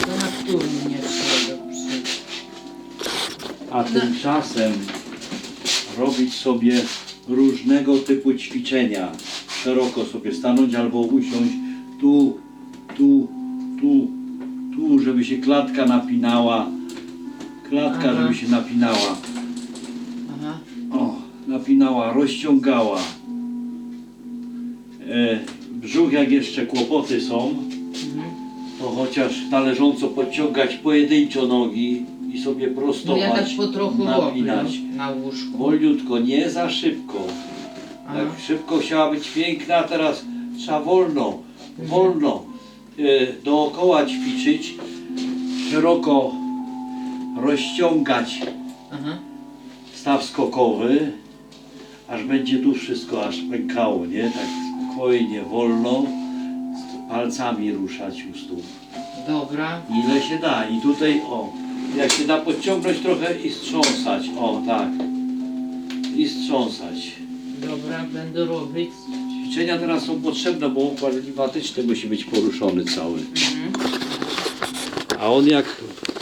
To na którym nie trzeba przyjść? A tymczasem robić sobie różnego typu ćwiczenia. Szeroko sobie stanąć albo usiąść tu, tu, tu, tu, żeby się klatka napinała. Klatka, Aha. żeby się napinała. Aha. O, napinała, rozciągała. E, brzuch, jak jeszcze kłopoty są, To chociaż należąco podciągać pojedynczo nogi i sobie No ja tak prostować, po trochu napinać. na łóżku. Wolniutko, nie za szybko. Jak szybko chciała być piękna, teraz trzeba wolno, wolno e, dookoła ćwiczyć, szeroko rozciągać Aha. staw skokowy, aż będzie tu wszystko aż pękało, nie? Tak spokojnie, wolno, palcami ruszać u stóp. Dobra. Ile się da. I tutaj, o, jak się da podciągnąć trochę i strząsać, o tak. I strząsać. Dobra, będę robić. Ćwiczenia teraz są potrzebne, bo układ klimatyczny musi być poruszony cały. Mhm. A on jak